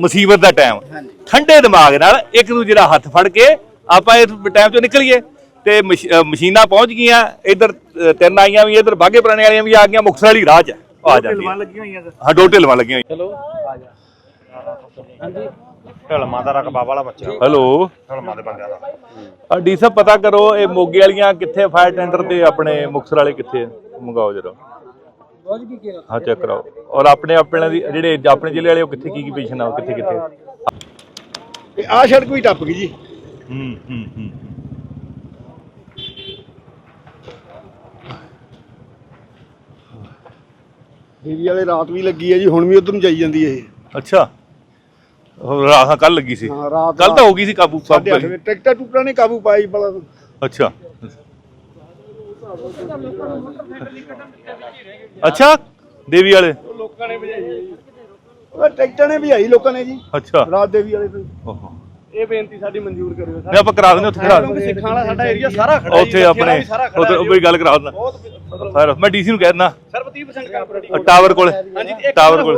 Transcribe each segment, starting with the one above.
ਮੁਸੀਬਤ ਦਾ ਟਾਈਮ। ਠੰਡੇ ਦਿਮਾਗ ਨਾਲ ਇੱਕ ਦੂਜੇ ਦਾ ਹੱਥ ਫੜ ਕੇ ਆਪਾਂ ਇਸ ਟਾਈਮ ਚੋਂ ਨਿਕਲੀਏ। ਤੇ ਮਸ਼ੀਨਾਂ ਪਹੁੰਚ ਗਈਆਂ ਇੱਧਰ ਤਿੰਨ ਆਈਆਂ ਵੀ ਇੱਧਰ ਬਾਗੇ ਪੁਰਾਣੇ ਵਾਲੀਆਂ ਵੀ ਆ ਗਈਆਂ ਮੁਕਤਸਰ ਵਾਲੀ ਰਾਹ 'ਚ। ਆ ਜਾਂਦੀਆਂ ਲੱਗੀਆਂ ਹੋਈਆਂ ਸਰ। ਹਾਂ ਦੋ ਢਿਲਵਾਂ ਲੱਗੀਆਂ ਚਲੋ ਆ ਜਾ ਹਾਂਜੀ। ਢਲਮਾ ਦਾ ਰਕਬਾ ਵਾਲਾ ਬੱਚਾ। ਹੈਲੋ। ਢਲਮਾ ਦੇ ਬੰਦਿਆਂ ਦਾ। ਆ ਡੀ ਸਾਹਿਬ ਪਤਾ ਕਰੋ ਇਹ ਮੋਗੇ ਵਾਲੀਆਂ ਕਿੱਥੇ ਫਾਇਰ ਟੈਂਡਰ ਤੇ ਆਪਣੇ ਮੁਕਤਸਰ ਵਾਲੇ ਕਿੱਥੇ ਆ? ਮੰਗਾਓ ਜਰਾ। ਹਾਂ ਚੈੱਕ ਕਰਾਓ। ਔਰ ਆਪਣੇ ਆਪਣੇ ਦੀ ਜਿਹੜੇ ਆਪਣੇ ਜ਼ਿਲ੍ਹੇ ਵਾਲੇ ਉਹ ਕਿੱਥੇ ਕੀ ਕੀ ਪੋਜੀਸ਼ਨ ਆ ਉਹ ਕਿੱਥੇ ਕਿੱਥੇ? ਇਹ ਆ ਸੜਕ ਵੀ ਟੱਪ ਗਈ ਜੀ। ਹੂੰ ਹੂੰ ਹੂੰ ਦੇਵੀ ਵਾਲੇ ਰਾਤ ਵੀ ਲੱਗੀ ਹੈ ਜੀ ਹੁਣ ਵੀ ਉਧਰ ਨੂੰ ਜਾਈ ਜਾਂਦੀ ਹੈ ਇਹ। ਅੱਛਾ। ਉਹ ਰਾਹ ਕੱਲ ਲੱਗੀ ਸੀ। ਹਾਂ ਰਾਤ ਕੱਲ ਤਾਂ ਹੋ ਗਈ ਸੀ ਕਾਬੂ ਟਰੈਕਟਰ ਟੁਕੜਾ ਨੇ ਕਾਬੂ ਪਾਈ ਬੜਾ। ਅੱਛਾ। ਅੱਛਾ ਦੇਵੀ ਵਾਲੇ? ਲੋਕਾਂ ਨੇ ਭਜਾਈ ਉਹ ਟਰੈਕਟਰ ਨੇ ਭਜਾਈ ਲੋਕਾਂ ਨੇ ਜੀ। ਅੱਛਾ। ਰਾਤ ਦੇਵੀ ਵਾਲੇ ਤੋਂ। ਓਹੋ। ਇਹ ਬੇਨਤੀ ਸਾਡੀ ਮਨਜ਼ੂਰ ਕਰਿਓ ਮੈਂ ਆਪਾਂ ਕਰਾ ਦਿੰਦੇ ਉੱਥੇ ਕਰਾ ਦਿੰਦੇ ਕਿਉਂਕਿ ਸਿੱਖਾਂ ਵਾਲਾ ਸਾਡਾ ਏਰੀਆ ਸਾਰਾ ਖੜਾ ਉੱਥੇ ਆਪਣੇ ਵੀ ਸਾਰਾ ਖੜਾ ਉੱਥੇ ਜੀ। ਕੋਈ ਗੱਲ ਕਰਾ ਦਿੰਦਾ। ਫਾਇਰ ਮੈਂ ਡੀਸੀ ਨੂੰ ਕਹਿ ਦਿੰਦਾ। ਸਿਰਫ 30% ਕਾਰਪੋਰੇਟ ਟਾਵਰ ਕੋਲ। ਹਾਂਜੀ ਇੱਕ ਟਾਵਰ ਕੋਲ।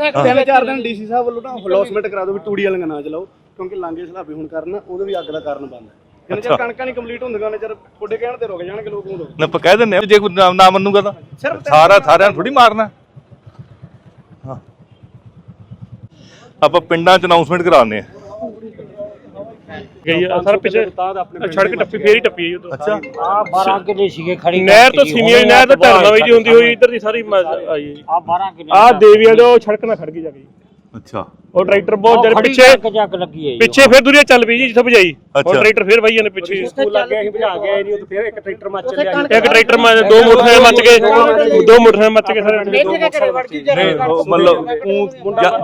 ਹੈ ਤਿੰਨ ਚਾਰ ਦਿਨ ਡੀਸੀ ਸਾਹਿਬ ਵੱਲੋਂ ਨਾ ਹਲੋਸਮੈਂਟ ਕਰਾ ਦਿਓ ਵੀ ਤੂੜੀ ਵਾਲੀਆਂ ਨਾ ਚਲਾਓ ਕਿਉਂਕਿ ਲਾਂਗੇ ਸਲਾਬੀ ਹੁਣ ਕਰਨਾ ਉਹਦੇ ਵੀ ਅੱਗ ਦਾ ਕਾਰਨ ਬਣਦਾ। ਜਿੰਨੇ ਚਿਰ। ਕਣਕਾਂ ਨਹੀਂ ਕੰਪਲੀਟ ਹੁੰਦੀਆਂ ਨੇ ਚਿਰ ਪੁੱਡੇ ਕਹਿਣ ਤੇ ਰੁਕ ਜਾਣਗੇ ਲੋਕ ਨੂੰ ਨਾ ਆਪਾਂ ਕਹਿ ਦਿੰਦੇ ਆ ਜੇ ਕੋਈ ਨਾ- ਨਾ ਮੰਨੂਗਾ ਤਾਂ। ਸਿਰਫ ਸਾਰਾ ਸਾਰਿਆਂ ਨੂੰ ਥੋੜੀ ਮਾਰਨਾ। ਹਾਂ। ਆਪਾਂ ਪਿੰਡਾਂ ਚ ਅਨਾਉਂਸਮੈਂਟ ਕਰਾਉਂਦੇ ਆ ਗਈ ਆ ਸਰ ਪਿੱਛੇ ਸੜਕ ਟੱਪੀ ਫੇਰ ਹੀ ਟੱਪੀ ਹੈ ਉਦੋਂ ਅੱਛਾ। ਆ 12 ਕਿੱਲੇ ਸੀਗੇ ਖੜੀ ਨਹਿਰ ਤੋਂ ਸੀਨੀਅਰ ਨਹਿਰ ਤੋਂ ਧਰਨਾ ਵੀ ਜੀ ਹੁੰਦੀ ਹੋਈ ਇੱਧਰ ਦੀ ਸਾਰੀ ਮ- ਆਈ ਆ 12 ਕਿੱਲੇ ਆ ਦੇਵੀ ਵਾਲੇ ਉਹ ਸੜਕ ਨਾਲ ਖੜ ਗਈ ਜਾ ਕੇ। ਜੀ। ਅੱਛਾ। ਉਹ ਟਰੈਕਟਰ ਬਹੁਤ ਜਿਹੜੇ ਪਿੱਛੇ ਲੱਗੀ ਹੈ ਪਿੱਛੇ ਫਿਰ ਦੁਨੀਆ ਚੱਲ ਪਈ ਜੀ ਜਿੱਥੇ ਭਜਾਈ। ਉਹ ਟਰੈਕਟਰ ਫਿਰ ਵਈ ਜਾਂਦੇ ਪਿੱਛੇ। ਸਕੂਲ ਲੱਗ ਗਿਆ ਅਸੀਂ ਭਜਾ ਕੇ ਨਹੀਂ ਉਹ ਫਿਰ ਇੱਕ ਟਰੈਕਟਰ ਮੱਚ ਲਿਆ ਇੱਕ ਟਰੈਕਟਰ ਮਾ ਦੋ ਮੋਟਰਸਾਈਕਲ ਮੱਚ ਗਏ। ਦੋ ਮੋਟਰਸਾਈਕਲ ਮੱਚ ਗਏ ਸਾਰੇ। ਨਹੀਂ ਉਹ ਮਤਲਬ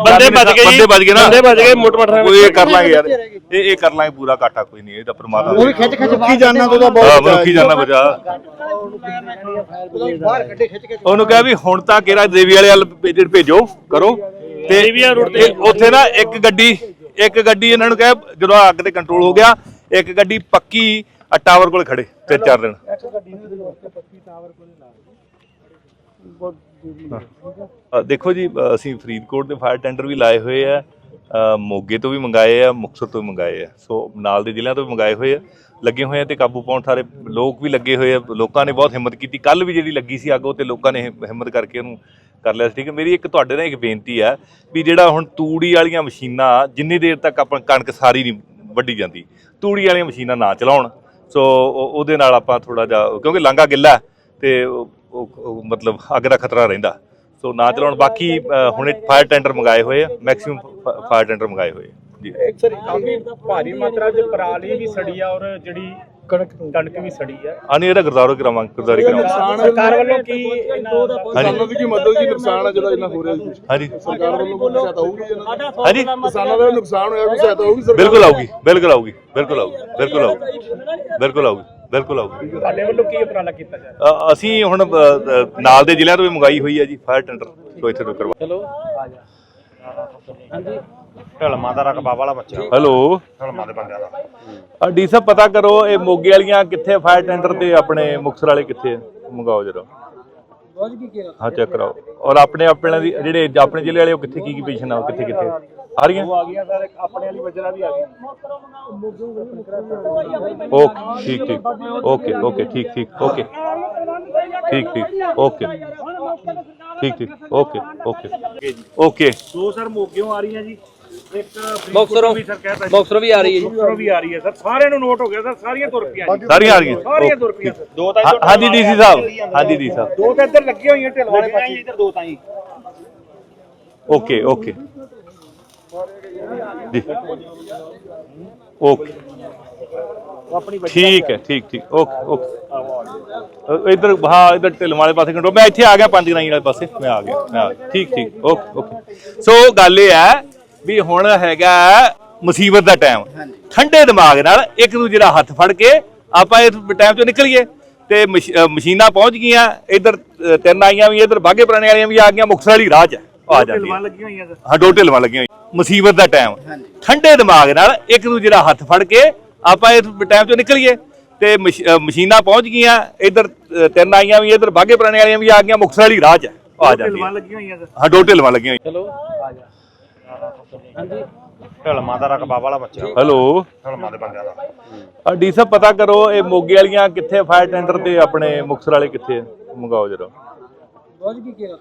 ਬੰਦੇ ਬਚ ਗਏ ਬੰਦੇ ਬਚ ਗਏ ਨਾ। ਬੰਦੇ ਬਚ ਗਏ ਮੋਟਰ ਮੋਟਰਸਾਈਕਲ ਕੋਈ ਇਹ ਕਰ ਲਾਂਗੇ ਯਾਰ। ਇਹ ਇਹ ਕਰ ਲਾਂਗੇ ਪੂਰਾ ਘਾਟਾ ਕੋਈ ਨਹੀਂ ਇਹ ਤਾਂ ਪ੍ਰਮਾਤਮਾ ਉਹ ਵੀ ਖਿੱਚ ਖਿੱਚ ਕੀ ਜਾਨਾਂ ਤੋਂ ਬਹੁਤ ਮਨੁੱਖੀ ਜਾਨਾ ਬਚਾ ਬਾਹਰ ਕੱਢੇ ਖਿੱਚ ਕੇ ਉਹਨੂੰ ਕਿਹਾ ਵੀ ਹੁਣ ਤਾਂ ਕਿਹੜਾ ਦੇਵੀ ਵਾਲੇ ਵੱਲ ਭੇਜੋ ਕਰੋ। ਤੇ ਉੱਥੇ ਨਾ ਇੱਕ ਗੱਡੀ ਇੱਕ ਗੱਡੀ ਇਹਨਾਂ ਨੂੰ ਕਿਹਾ ਜਦੋਂ ਅੱਗ ਤੇ ਕੰਟਰੋਲ ਹੋ ਗਿਆ ਇੱਕ ਗੱਡੀ ਪੱਕੀ ਆ ਟਾਵਰ ਕੋਲ ਖੜੇ ਤੇ ਚਾਰ ਦਿਨ। ਦੇਖੋ ਜੀ ਅਸੀਂ ਫਰੀਦਕੋਟ ਦੇ ਫਾਇਰ ਟੈਂਡਰ ਵੀ ਲਾਏ ਹੋਏ ਆ ਮੋਗੇ ਤੋਂ ਵੀ ਮੰਗਾਏ ਆ ਮੁਕਤਸਰ ਤੋਂ ਵੀ ਮੰਗਾਏ ਆ। ਸੋ ਨਾਲ ਦੇ ਜ਼ਿਲ੍ਹਿਆਂ ਤੋਂ ਵੀ ਮੰਗਾਏ ਹੋਏ ਆ ਲੱਗੇ ਹੋਏ ਆ ਤੇ ਕਾਬੂ ਪਾਉਣ ਸਾਰੇ ਲੋਕ ਵੀ ਲੱਗੇ ਹੋਏ ਆ। ਲੋਕਾਂ ਨੇ ਬਹੁਤ ਹਿੰਮਤ ਕੀਤੀ ਕੱਲ ਵੀ ਜਿਹੜੀ ਲੱਗੀ ਸੀ ਅੱਗ ਉਹ ਤੇ ਲੋਕਾਂ ਨੇ ਹਿੰਮਤ ਕਰਕੇ ਉਹਨੂੰ ਕਰ ਲਿਆ ਸੀ, ਠੀਕ ਹੈ? ਮੇਰੀ ਇੱਕ ਤੁਹਾਡੇ ਨਾਲ ਇੱਕ ਬੇਨਤੀ ਹੈ ਵੀ ਜਿਹੜਾ ਹੁਣ ਤੂੜੀ ਵਾਲੀਆਂ ਮਸ਼ੀਨਾਂ, ਜਿੰਨੀ ਦੇਰ ਤੱਕ ਆਪਾਂ ਕਣਕ ਸਾਰੀ ਨਹੀਂ ਵੱਢੀ ਜਾਂਦੀ, ਤੂੜੀ ਵਾਲੀਆਂ ਮਸ਼ੀਨਾਂ ਨਾ ਚਲਾਉਣ। ਸੋ ਉਹਦੇ ਨਾਲ ਆਪਾਂ ਥੋੜਾ ਜਿਹਾ, ਕਿਉਂਕਿ ਲਾਂਗਾ ਗਿੱਲਾ ਹੈ ਤੇ ਮਤਲਬ ਅੱਗ ਦਾ ਖਤਰਾ ਰਹਿੰਦਾ। ਸੋ ਨਾ ਚਲਾਉਣ, ਬਾਕੀ ਹੁਣੇ ਫਾਇਰ ਟੈਂਡਰ ਮੰਗਾਏ ਹੋਏ ਆ ਮੈਕਸਿਮਮ ਫਾਇਰ ਟੈਂਡਰ ਮੰਗਾਏ ਹੋਏ ਜੀ। ਸਰ ਕਾਫੀ ਭਾਰੀ ਮਾਤਰਾ ਚ ਪਰਾਲੀ ਵੀ ਸੜੀ ਆ ਔਰ ਜਿਹੜੀ ਕਣਕ ਕਣਕ ਵੀ ਸੜੀ ਆ। ਆਨੀ ਇਹਦਾ ਗੁਰਦਾਰੋ ਕਰਾਵਾਂਗੇ ਗੁਰਦਾਰੀ ਕਰਾਵਾਂਗੇ ਸਰਕਾਰ ਵੱਲੋਂ ਕੀ ਇਹਨਾਂ ਦਾ ਹਾਂਜੀ ਦੀ ਕੀ ਮਦਦ ਜੀ ਨੁਕਸਾਨ ਆ ਜਿਹੜਾ ਇੰਨਾ ਹੋ ਰਿਹਾ ਜੀ। ਹਾਂਜੀ। ਸਰਕਾਰ ਵੱਲੋਂ ਕੋਈ ਸਹਾਇਤਾ ਹੋਊਗੀ ਜੀ ਇਹਨਾਂ ਦੀ? ਹਾਂਜੀ। ਕਿਸਾਨਾਂ ਦਾ ਨੁਕਸਾਨ ਹੋਇਆ ਕੋਈ ਸਹਾਇਤਾ ਹੋਊਗੀ ਸਰਕਾਰ ਬਿਲਕੁਲ ਆਊਗੀ ਬਿਲਕੁਲ ਆਊਗੀ ਬਿਲਕੁਲ ਆਊਗੀ ਬਿਲਕੁਲ ਆਊਗੀ ਬਿਲਕੁਲ ਆਊਗੀ ਬਿਲਕੁਲ ਆਊਗੀ। ਤੁਹਾਡੇ ਵੱਲੋਂ ਕੀ ਉਪਰਾਲਾ ਕੀਤਾ ਜਾ ਰਿਹਾ? ਅ, ਅਸੀਂ ਹੁਣ ਅ, ਅ, ਨਾਲ ਦੇ ਜ਼ਿਲ੍ਹਿਆਂ ਤੋਂ ਵੀ ਮੰਗਾਈ ਹੋਈ ਹੈ ਜੀ ਫਾਇਰ ਟੈਂਡਰ ਤੋਂ ਇੱਥੇ ਤੋਂ ਕਰਵਾ ਚਲੋ। ਆ ਜਾ। ਹਾਂਜੀ। ਢਲਮਾ ਦਾ ਰਕਬਾ ਵਾਲਾ ਬੱਚਾ। ਹੈਲੋ। ਢਲਮਾ ਦੇ ਬੰਦਿਆਂ ਦਾ। ਆ ਡੀ ਸਾਹਿਬ ਪਤਾ ਕਰੋ ਇਹ ਮੋਗੇ ਵਾਲੀਆਂ ਕਿੱਥੇ ਫਾਇਰ ਟੈਂਡਰ ਤੇ ਆਪਣੇ ਮੁਕਤਸਰ ਵਾਲੇ ਕਿੱਥੇ ਆ? ਮੰਗਾਓ ਜਰਾ। ਹਾਂ ਚੈੱਕ ਕਰਾਓ। ਔਰ ਆਪਣੇ ਆਪਣੇ ਦੀ ਜਿਹੜੇ ਆਪਣੇ ਜ਼ਿਲ੍ਹੇ ਵਾਲੇ ਉਹ ਕਿੱਥੇ ਕੀ ਕੀ ਪੋਜੀਸ਼ਨ ਆ ਕਿੱਥੇ ਕਿੱਥੇ? ਆ ਰਹੀਆਂ ਆ ਗਈਆਂ ਸਰ ਆਪਣੇ ਵਾਲੀ ਵਜਰਾ ਵੀ ਆ ਗਈ। ਓਕੇ ਠੀਕ ਠੀਕ। ਓਕੇ ਓਕੇ ਠੀਕ ਠੀਕ ਓਕੇ। ਠੀਕ ਠੀਕ ਓਕੇ। ਠੀਕ ਠੀਕ ਓਕੇ ਓਕੇ। ਓਕੇ। ਦੋ ਸਰ ਮੋਗਿਓਂ ਆ ਰਹੀਆਂ ਜੀ। ਇੱਕ ਬਾਕਸਰੋਂ ਵੀ ਸਰ ਕਹਿਤਾ ਬਾਕਸਰੋਂ ਵੀ ਆ ਰਹੀ ਹੈ ਜੀ। ਮੁਕਤਸਰੋਂ ਵੀ ਆ ਰਹੀ ਹੈ ਸਰ। ਸਾਰਿਆਂ ਨੂੰ ਨੋਟ ਹੋ ਗਿਆ ਸਰ। ਸਾਰੀਆਂ ਤੁਰ ਪਈਆਂ ਜੀ। ਸਾਰੀਆਂ ਆ ਰਹੀਆਂ। ਸਾਰੀਆਂ ਤੁਰ ਪਈਆਂ ਸਰ। ਦੋ ਤਾਂ ਹਾਂ- ਹਾਂਜੀ ਡੀਸੀ ਸਾਹਿਬ। ਹਾਂਜੀ ਡੀ ਸਾਹਿਬ। ਦੋ ਤਾਂ ਇੱਧਰ ਲੱਗੀਆਂ ਹੋਈਆਂ ਢਿੱਲ ਵਾਲੇ ਪਾਸੇ। ਇੱਧਰ ਦੋ ਤਾਂ ਜੀ ਓਕੇ ਓਕੇ। ਜੀ। ਓਕੇ। ਠੀਕ ਹੈ ਠੀਕ ਠੀਕ। Okay okay. ਇਧਰ ਹਾਂ ਇਧਰ ਢਿਲਮ ਵਾਲੇ ਪਾਸੇ ਕੰਟਰੋਲ ਮੈਂ ਇੱਥੇ ਆ ਗਿਆ ਪੰਜ ਗਰਾਈ ਵਾਲੇ ਪਾਸੇ। ਮੈਂ ਆ ਗਿਆ ਮੈਂ ਆ ਗਿਆ। ਠੀਕ ਠੀਕ। Okay okay. ਸੋ ਗੱਲ ਇਹ ਹੈ ਵੀ ਹੁਣ ਹੈਗਾ ਮੁਸੀਬਤ ਦਾ ਟਾਈਮ। ਠੰਡੇ ਦਿਮਾਗ ਨਾਲ ਇੱਕ ਦੂਜੇ ਦਾ ਹੱਥ ਫੜ ਕੇ ਆਪਾਂ ਇਸ ਟਾਈਮ ਚੋਂ ਨਿਕਲੀਏ। ਤੇ ਮਸ਼ੀਨਾਂ ਪਹੁੰਚ ਗਈਆਂ। ਇਧਰ ਤਿੰਨ ਆਈਆਂ ਵੀ ਇਧਰ ਬਾਗੇ ਪੁਰਾਣੇ ਵਾਲੀਆਂ ਵੀ ਆ ਗਈਆਂ। ਮੁਕਤਸਰ ਵਾਲੀ ਰਾਹ 'ਚ ਆ ਜਾਂਦੀਆਂ। ਢਿਲਵਾਂ ਲੱਗੀਆਂ ਹੋਈਆਂ ਸਰ। ਹਾਂ ਦੋ ਢਿਲਵਾਂ ਲੱਗੀਆਂ ਹੋਈਆਂ। ਮੁਸੀਬਤ ਦਾ ਟਾਈਮ। ਠੰਡੇ ਦਿਮਾਗ ਨਾਲ ਇੱਕ ਦੂਜੇ ਦਾ ਹੱਥ ਫੜ ਕੇ ਆਪਾਂ ਇਸ ਟਾਈਮ ਚੋਂ ਨਿਕਲੀਏ। ਤੇ ਮਸ਼ੀਨਾਂ ਪਹੁੰਚ ਗਈਆਂ। ਇਧਰ ਤਿੰਨ ਆਈਆਂ ਵੀ ਇਧਰ ਬਾਗੇ ਪੁਰਾਣੇ ਵਾਲੀਆਂ ਵੀ ਆ ਗਈਆਂ। ਮੁਕਤਸਰ ਵਾਲੀ ਰਾਹ 'ਚ ਆ ਜਾਂਦੀਆਂ। ਲੱਗੀਆਂ ਹੋਈਆਂ ਸਰ। ਹਾਂ ਦੋ ਢਿਲਵਾਂ ਲੱਗੀਆਂ ਹੋਈਆਂ। ਚਲੋ ਆ ਜਾ। ਢਲਮਾ ਦਾ ਰਕਬਾ ਵਾਲਾ ਬੱਚਾ ਹੈਲੋ। ਢਲਮਾ ਦੇ ਬੰਦਿਆਂ ਦਾ ਆ ਡੀ ਸਾਹਿਬ ਪਤਾ ਕਰੋ ਇਹ ਮੋਗੇ ਵਾਲੀਆਂ ਕਿੱਥੇ ਫਾਇਰ ਟੈਂਡਰ ਤੇ ਆਪਣੇ ਮੁਕਸਰ ਵਾਲੇ ਕਿੱਥੇ? ਮੰਗਾਓ ਜਰਾ।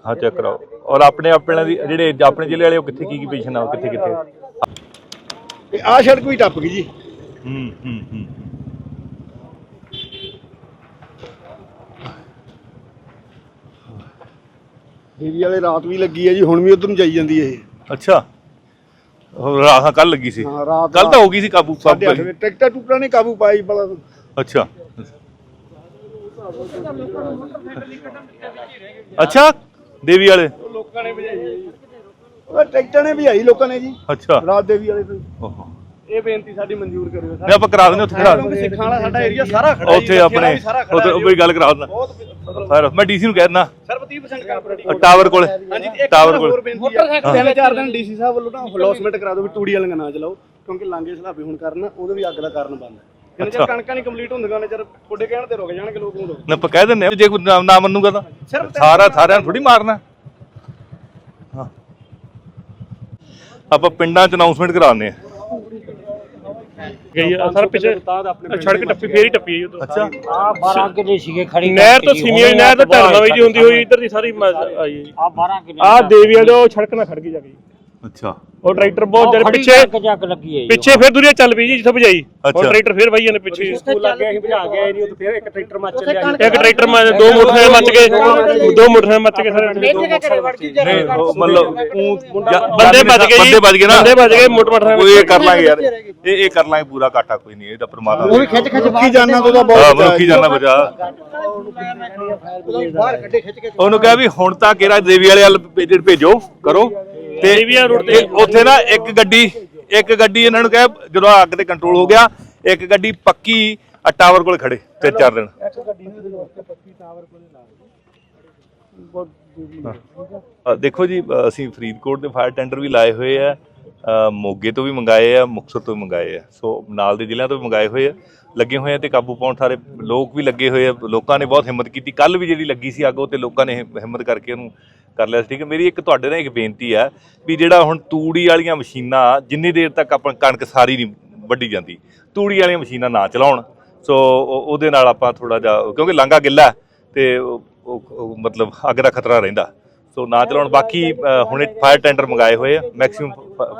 ਹਾਂ ਚੈੱਕ ਕਰਾਓ। ਔਰ ਆਪਣੇ ਆਪਣੇ ਦੀ ਜਿਹੜੇ ਆਪਣੇ ਜ਼ਿਲ੍ਹੇ ਵਾਲੇ ਉਹ ਕਿੱਥੇ ਕੀ ਕੀ ਆ ਉਹ ਕਿੱਥੇ ਕਿੱਥੇ? ਤੇ ਆਹ ਸੜਕ ਵੀ ਟੱਪ ਗਈ ਜੀ। ਹੂੰ ਹੂੰ ਹੂੰ। ਦੇਵੀ ਵਾਲੇ ਰਾਤ ਵੀ ਲੱਗੀ ਹੈ ਜੀ ਹੁਣ ਵੀ ਉਧਰ ਨੂੰ ਜਾਈ ਜਾਂਦੀ ਹੈ ਇਹ। ਅੱਛਾ। ਰਾਤ ਕੱਲ ਲੱਗੀ ਸੀ। ਹਾਂ ਰਾਤ ਕੱਲ ਤਾਂ ਹੋ ਗਈ ਸੀ ਕਾਬੂ ਸਾਢੇ ਅੱਠ ਵਜੇ। ਟਿਕਟਾਂ ਟੁਕਟਾਂ ਨੇ ਕਾਬੂ ਪਾਈ ਬੜਾ ਅੱਛਾ। ਅੱਛਾ ਦੇਵੀ ਵਾਲੇ। ਉਹ ਟਿਕਟਾਂ ਨੇ ਵੀ ਆਈ ਲੋਕਾਂ ਨੇ ਜੀ। ਅੱਛਾ। ਰਾਤ ਦੇਵੀ ਵਾਲੇ ਤੋਂ। ਓਹੋ। ਇਹ ਬੇਨਤੀ ਸਾਡੀ ਮਨਜ਼ੂਰ ਕਰਿਓ ਨਹੀਂ ਆਪਾਂ ਕਰਾ ਦਿੰਦੇ ਉੱਥੇ ਖੜਾ ਕਿਉਂਕਿ ਸਿੱਖਾਂ ਵਾਲਾ ਸਾਡਾ ਏਰੀਆ ਸਾਰਾ ਖੜਾ ਉੱਥੇ ਆਪਣੇ ਉੱਥੇ। ਕੋਈ ਗੱਲ ਕਰਾ ਦਿੰਦਾ। ਫਾਇਰ ਮੈਂ ਡੀਸੀ ਨੂੰ ਕਹਿ ਦਿੰਦਾ। ਸਿਰਫ 30% ਕਾਰਪੋਰੇਟ ਉਹ ਟਾਵਰ ਕੋਲ। ਹਾਂਜੀ ਇੱਕ ਟਾਵਰ ਹੋਰ ਕੋਲ। ਬੇਨਤੀ ਹੈ ਤਿੰਨ ਚਾਰ ਦਿਨ ਡੀਸੀ ਸਾਹਿਬ ਵੱਲੋਂ ਨਾ ਅਲੌਸਮੈਂਟ ਕਰਾ ਦਿਓ ਵੀ ਤੂੜੀ ਵਾਲੀਆਂ ਨਾ ਚਲਾਓ ਕਿਉਂਕਿ ਲਾਂਗੇ ਸਲਾਬੇ ਹੁਣ ਕਰਨ ਉਹਦੇ ਵੀ ਅੱਗ ਦਾ ਕਾਰਨ ਬਣਦਾ। ਜਿੰਨੇ ਚਿਰ ਅੱਛਾ। ਕਣਕਾਂ ਨਹੀਂ ਕੰਪਲੀਟ ਹੁੰਦੀਆਂ ਨੇ ਚਿਰ ਤੁਹਾਡੇ ਕਹਿਣ ਤੇ ਰੁਕ ਜਾਣਗੇ ਲੋਕ ਨੂੰ ਨਾ ਆਪਾਂ ਕਹਿ ਦਿੰਦੇ ਹਾਂ, ਜੇ ਕੋਈ ਨਾ- ਮੰਨੂਗਾ ਤਾਂ। ਸਾਰਾ ਸਾਰਿਆਂ ਨੂੰ ਥੋੜੀ ਮਾਰਨਾ। ਆਪਾਂ ਪਿੰਡਾਂ 'ਚ ਅਨਾਉਂਸਮੈਂਟ ਕਰਾਉਂਦੇ ਆ ਗਈ ਆ। ਸਰ ਪਿੱਛੇ ਸੜਕ ਟੱਪੀ ਫੇਰ ਹੀ ਟੱਪੀ ਹੈ ਅੱਛਾ। ਆ 12 ਕਿੱਲੇ ਸੀਗੇ ਖੜੀ ਨਹਿਰ ਤੋਂ ਸੀਨੀਅਰ ਨਹਿਰ ਤੋਂ ਢਲਮਾ ਦੀ ਹੁੰਦੀ ਹੋਈ ਇੱਧਰ ਦੀ ਸਾਰੀ ਆਈ ਜੀ ਆ 12 ਕਿੱਲੇ ਆ ਦੇਵੀ ਵਾਲੇ ਉਹ ਸੜਕ ਨਾਲ ਖੜ ਗਈ ਜਾ ਕੇ। ਜੀ। ਅੱਛਾ। ਉਹ ਟਰੈਕਟਰ ਬਹੁਤ ਜਿਹੜੇ ਪਿੱਛੇ ਪਿੱਛੇ ਜੱਗ ਲੱਗੀ ਹੈ ਜੀ ਪਿੱਛੇ ਫਿਰ ਦੁਨੀਆ ਚੱਲ ਪਈ ਜੀ ਜਿੱਥੇ ਭਜਾਈ। ਉਹ। ਟਰੈਕਟਰ ਫਿਰ ਵਈ ਜਾਂਦੇ ਪਿੱਛੇ ਸਕੂਲ ਲੱਗ ਗਿਆ ਸੀ ਭਜਾ ਕੇ ਆਏ ਨਹੀਂ ਉਹ ਫਿਰ ਇੱਕ ਟਰੈਕਟਰ ਮੱਚ ਲਿਆ। ਇੱਕ ਟਰੈਕਟਰ ਮਾ ਦੋ ਮੋਟਰਸਾਈਕਲ ਮੱਚ ਗਏ। ਦੋ ਮੋਟਰਸਾਈਕਲ ਮੱਚ ਗਏ ਸਾਰੇ। ਨਹੀਂ ਉਹ ਮਤਲਬ ਬੰਦੇ ਬਚ ਗਏ ਬੰਦੇ ਬਚ ਗਏ ਨਾ। ਬੰਦੇ ਬਚ ਗਏ ਮੋਟਰ ਮੋਟਰਸਾਈਕਲ ਇਹ ਕਰ ਲਾਂਗੇ ਯਾਰ। ਇਹ ਇਹ ਕਰ ਲਾਂਗੇ ਪੂਰਾ ਘਾਟਾ ਕੋਈ ਨਹੀਂ ਇਹ ਤਾਂ ਪ੍ਰਮਾਤਮਾ ਉਹ ਵੀ ਖਿੱਚ ਖਿੱਚ ਬਾਹਰ ਜਾਣਾ ਤੋਂ ਤਾਂ ਹਾਂ ਬਹੁਤ ਮਨੁੱਖੀ ਜਾਨਾ ਬਚਾ। ਉਹਨੂੰ ਕਿਹਾ ਵੀ ਹੁਣ ਤਾਂ ਕਿਹੜਾ ਦੇਵੀ ਵਾਲੇ ਵੱਲ ਭੇਜੋ ਕਰੋ। ਤੇ ਉੱਥੇ ਨਾ ਇੱਕ ਗੱਡੀ ਇੱਕ ਗੱਡੀ ਇਹਨਾਂ ਨੂੰ ਕਿਹਾ ਜਦੋਂ ਅੱਗ ਤੇ ਕੰਟਰੋਲ ਹੋ ਗਿਆ ਇੱਕ ਗੱਡੀ ਪੱਕੀ ਟਾਵਰ ਕੋਲ ਖੜੇ ਤੇ ਚਾਰ ਦਿਨ। ਅ, ਦੇਖੋ ਜੀ ਅਸੀਂ ਫਰੀਦਕੋਟ ਦੇ ਫਾਇਰ ਟੈਂਡਰ ਵੀ ਲਾਏ ਹੋਏ ਆ ਅ, ਮੋਗੇ ਤੋਂ ਵੀ ਮੰਗਾਏ ਆ ਮੁਕਤਸਰ ਤੋਂ ਵੀ ਮੰਗਾਏ ਆ ਸੋ ਨਾਲ ਦੇ ਜ਼ਿਲ੍ਹਿਆਂ ਤੋਂ ਵੀ ਮੰਗਾਏ ਹੋਏ ਆ। ਲੱਗੇ ਹੋਏ ਆ ਤੇ ਕਾਬੂ ਪਾਉਣ ਸਾਰੇ ਲੋਕ ਵੀ ਲੱਗੇ ਹੋਏ ਆ। ਲੋਕਾਂ ਨੇ ਬਹੁਤ ਹਿੰਮਤ ਕੀਤੀ। ਕੱਲ ਵੀ ਜਿਹੜੀ ਲੱਗੀ ਸੀ ਅੱਗ, ਉਹ ਤੇ ਲੋਕਾਂ ਨੇ ਹਿੰਮਤ ਕਰਕੇ ਉਹਨੂੰ ਕਰ ਲਿਆ ਸੀ। ਠੀਕ ਹੈ, ਮੇਰੀ ਇੱਕ ਤੁਹਾਡੇ ਨਾਲ ਇੱਕ ਬੇਨਤੀ ਹੈ ਵੀ ਜਿਹੜਾ ਹੁਣ ਤੂੜੀ ਵਾਲੀਆਂ ਮਸ਼ੀਨਾਂ, ਜਿੰਨੀ ਦੇਰ ਤੱਕ ਆਪਾਂ ਕਣਕ ਸਾਰੀ ਨਹੀਂ ਵੱਢੀ ਜਾਂਦੀ, ਤੂੜੀ ਵਾਲੀਆਂ ਮਸ਼ੀਨਾਂ ਨਾ ਚਲਾਉਣ। ਸੋ ਉਹਦੇ ਨਾਲ ਆਪਾਂ ਥੋੜਾ ਜਿਹਾ, ਕਿਉਂਕਿ ਲਾਂਗਾ ਗਿੱਲਾ ਹੈ ਤੇ ਉਹ- ਮਤਲਬ ਅੱਗ ਦਾ ਖਤਰਾ ਰਹਿੰਦਾ। ਸੋ ਨਾ ਚਲਾਉਣ। ਬਾਕੀ ਹੁਣੇ ਫਾਇਰ ਟੈਂਡਰ ਮੰਗਾਏ ਹੋਏ ਆ ਮੈਕਸਿਮਮ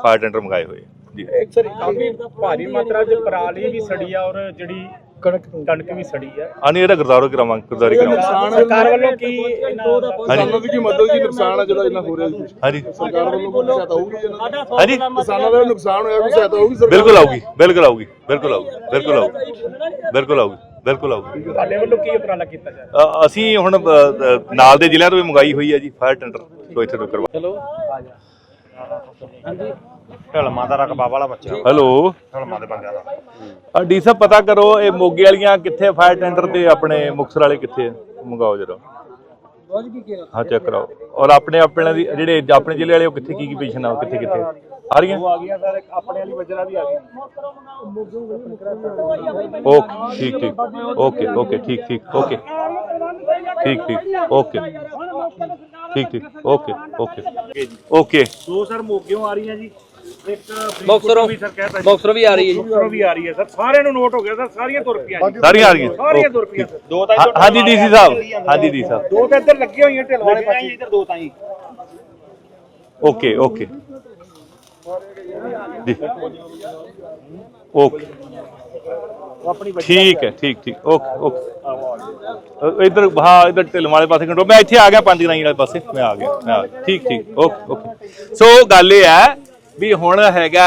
ਫਾਇਰ ਟੈਂਡਰ ਮੰਗਾਏ ਹੋਏ ਆ। ਜੀ ਸਰ ਕਾਫੀ ਭਾਰੀ ਮਾਤਰਾ ਚ ਪਰਾਲੀ ਵੀ ਸੜੀ ਆ ਔਰ ਜਿਹੜੀ ਕਣਕ ਕਣਕ ਵੀ ਸੜੀ ਆ। ਆਨੀ ਇਹਦਾ ਗੁਰਦਾਰੋ ਕਰਾਵਾਂਗੇ ਗੁਰਦਾਰੀ ਕਰਾਵਾਂਗੇ ਸਰਕਾਰ ਵੱਲੋਂ ਕੀ ਇਹਨਾਂ ਦਾ ਹਾਂਜੀ। ਦੀ ਕੀ ਮਦਦ ਜੀ ਨੁਕਸਾਨ ਆ ਜਿਹੜਾ ਇਹਨਾਂ ਹੋ ਰਿਹਾ ਜੀ। ਹਾਂਜੀ। ਸਰਕਾਰ ਵੱਲੋਂ ਕੋਈ ਸਹਾਇਤਾ ਹੋਊਗੀ ਜੀ ਇਹਨਾਂ ਦੀ? ਹਾਂਜੀ। ਕਿਸਾਨਾਂ ਦਾ ਨੁਕਸਾਨ ਹੋਇਆ ਕੋਈ ਸਹਾਇਤਾ ਹੋਊਗੀ ਸਰਕਾਰ ਬਿਲਕੁਲ ਆਊਗੀ ਬਿਲਕੁਲ ਆਊਗੀ ਬਿਲਕੁਲ ਆਊਗੀ ਬਿਲਕੁਲ ਆਊਗੀ। ਬਿਲਕੁਲ ਆਊਗੀ ਬਿਲਕੁਲ ਆਊਗੀ। ਤੁਹਾਡੇ ਵੱਲੋਂ ਕੀ ਉਪਰਾਲਾ ਕੀਤਾ ਜਾ ਰਿਹਾ? ਅ, ਅਸੀਂ ਹੁਣ ਅ, ਅ, ਨਾਲ ਦੇ ਜ਼ਿਲ੍ਹਿਆਂ ਤੋਂ ਵੀ ਮੰਗਾਈ ਹੋਈ ਹੈ ਜੀ ਫਾਇਰ ਟੈਂਡਰ ਤੋਂ ਇੱਥੇ ਤੋਂ ਕਰਵਾ ਢਲਮਾ ਦਾ ਰਕਬਾ ਵਾਲਾ ਬੱਚਾ। ਹੈਲੋ। ਢਲਮਾ ਦੇ ਬੰਦਿਆਂ ਦਾ। ਆ ਡੀ ਸਾਹਿਬ ਪਤਾ ਕਰੋ ਇਹ ਮੋਗੇ ਵਾਲੀਆਂ ਕਿੱਥੇ ਫਾਇਰ ਟੈਂਡਰ ਤੇ ਆਪਣੇ ਮੁਕਸਰ ਵਾਲੇ ਕਿੱਥੇ ਆ? ਮੰਗਾਓ ਜਰਾ। ਹਾਂ ਚੈੱਕ ਕਰਾਓ। ਔਰ ਆਪਣੇ ਆਪਣੇ ਦੀ ਜਿਹੜੇ ਆਪਣੇ ਜ਼ਿਲ੍ਹੇ ਵਾਲੇ ਉਹ ਕਿੱਥੇ ਕੀ ਕੀ ਪੋਜੀਸ਼ਨ ਆ ਉਹ ਕਿੱਥੇ ਕਿੱਥੇ ਆ? ਰਹੀਆਂ? ਆ ਗਿਆ ਸਰ ਆਪਣੇ ਵਾਲੀ ਵਜਰਾ ਵੀ ਆ ਗਈ ਓਕੇ ਠੀਕ ਠੀਕ। ਓਕੇ ਓਕੇ ਠੀਕ ਠੀਕ ਓਕੇ। ਠੀਕ ਠੀਕ ਓਕੇ। ਠੀਕ ਠੀਕ ਓਕੇ ਓਕੇ ਓਕੇ। ਦੋ ਸਰ ਮੋਗਿਓਂ ਆ ਰਹੀਆਂ ਜੀ। ਇੱਕ ਮੁਕਤਸਰੋਂ ਵੀ ਸਰ ਕਹਿਤਾ ਮੁਕਤਸਰੋਂ ਵੀ ਆ ਰਹੀ ਹੈ ਜੀ। ਮੁਕਤਸਰੋਂ ਵੀ ਆ ਰਹੀ ਹੈ ਸਰ। ਸਾਰਿਆਂ ਨੂੰ ਨੋਟ ਹੋ ਗਿਆ ਸਰ। ਸਾਰੀਆਂ ਤੁਰ ਪਈਆਂ ਜੀ। ਸਾਰੀਆਂ ਆ ਰਹੀਆਂ। ਸਾਰੀਆਂ ਤੁਰ ਪਈਆਂ ਸਰ। ਦੋ ਤਾਂ ਹਾਂ- ਹਾਂਜੀ ਡੀਸੀ ਸਾਹਿਬ। ਹਾਂਜੀ ਡੀ ਸਾਹਿਬ। ਦੋ ਤਾਂ ਇੱਧਰ ਲੱਗੀਆਂ ਹੋਈਆਂ ਢਿੱਲ ਵਾਲੇ ਪਾਸੇ। ਇੱਧਰ ਦੋ ਤਾਂ ਜੀ। Okay okay. ਜੀ ਓਕੇ। ਠੀਕ ਹੈ ਠੀਕ ਠੀਕ। Okay okay. ਇਧਰ ਹਾਂ ਇਧਰ ਢਿੱਲਮ ਵਾਲੇ ਪਾਸੇ ਕੰਟਰੋਲ ਮੈਂ ਇੱਥੇ ਆ ਗਿਆ ਪੰਜ ਗਰਾਈ ਵਾਲੇ ਪਾਸੇ। ਮੈਂ ਆ ਗਿਆ ਮੈਂ ਆ ਗਿਆ। ਠੀਕ ਠੀਕ। Okay okay. ਸੋ ਗੱਲ ਇਹ ਹੈ ਵੀ ਹੁਣ ਹੈਗਾ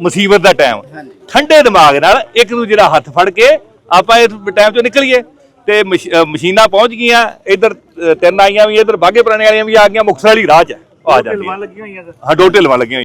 ਮੁਸੀਬਤ ਦਾ ਟਾਈਮ ਠੰਡੇ ਦਿਮਾਗ ਨਾਲ ਇੱਕ ਦੂਜੇ ਦਾ ਹੱਥ ਫੜ ਕੇ ਆਪਾਂ ਇਸ ਟਾਈਮ ਚੋਂ ਨਿਕਲੀਏ। ਤੇ ਮਸ਼ੀਨਾਂ ਪਹੁੰਚ ਗਈਆਂ ਇਧਰ ਤਿੰਨ ਆਈਆਂ ਵੀ ਇਧਰ ਬਾਗੇ ਪੁਰਾਣੇ ਵਾਲੀਆਂ ਵੀ ਆ ਗਈਆਂ ਮੁਕਤਸਰ ਵਾਲੀ ਰਾਹ 'ਚ ਆ ਜਾਂਦੀਆਂ। ਲੱਗੀਆਂ ਹੋਈਆਂ ਸਰ। ਹਾਂ ਦੋ ਢਿਲਵਾਂ ਲੱਗੀਆਂ